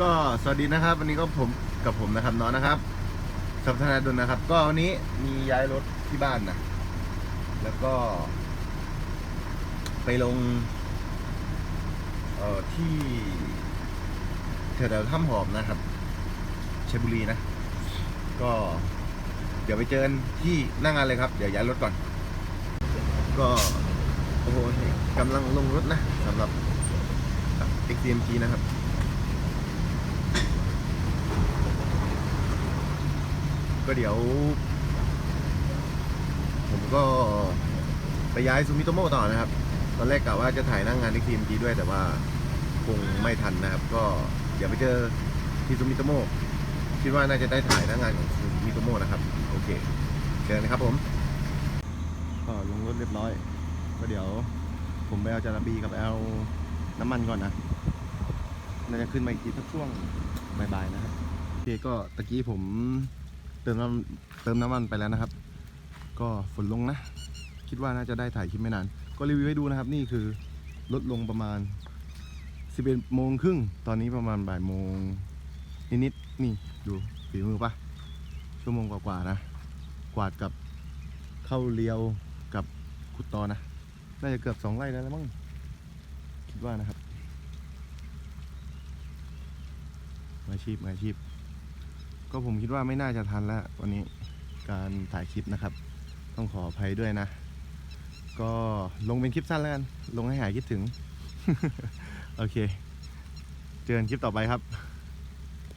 ก็สวัสดีนะครับ วันนี้ก็ผมกับผมนะครับน้องนะครับสัมธนาดลนะครับ ก็วันนี้มีย้ายรถที่บ้านนะแล้วก็ ไปลง เอ่อที่แถวๆถ้ำหอมนะครับชัยบุรีนะ ก็เดี๋ยวไปเจอกันที่หน้างานเลยครับ เดี๋ยวย้ายรถก่อน ก็โอ้โหกำลังลงรถนะสำหรับ XCMG นะครับ ก็เดี๋ยว ผมก็ไปย้ายซูมิโตโมต่อนะครับ ตอนแรกกะว่าจะถ่ายนั่งงาน XCMG ด้วยแต่ว่าคงไม่ทันนะครับ ก็เดี๋ยวไปเจอที่ซูมิโตโมคิดว่าน่าจะได้ถ่ายน้างงานของซูมิโตโมนะครับ โอเคเจอกันครับผมก็ลงรถเรียบร้อย ก็เดี๋ยว ผมไปเอาจาระบีกับเอาน้ำมันก่อนนะน่าจะขึ้นมาอีกทีสักช่วงบ่ายๆนะครับโอเคก็ตะกี้ผม เติมน้ำเติมน้ำมันไปแล้วนะครับ ก็ฝนลงนะ คิดว่าน่าจะได้ถ่ายคลิปไม่นาน ก็รีวิวให้ดูนะครับ นี่คือลดลงประมาณ 11โมงครึ่ง ตอนนี้ประมาณบ่ายโมงนิดๆ นี่ดูฝีมือปะชั่วโมงกว่าๆนะ กวาดกับเข้าเลียวกับขุดตอนะ น่าจะเกือบสองไร่แล้วแล้วมั้ง คิดว่านะครับอาชีพอาชีพ ก็ผมคิดว่าไม่น่าจะทันแล้ววันนี้การถ่ายคลิปนะครับ ต้องขออภัยด้วยนะ ก็ลงเป็นคลิปสั้นแล้วกัน ลงให้หายคิดถึง โอเค เจอกันคลิปต่อไปครับ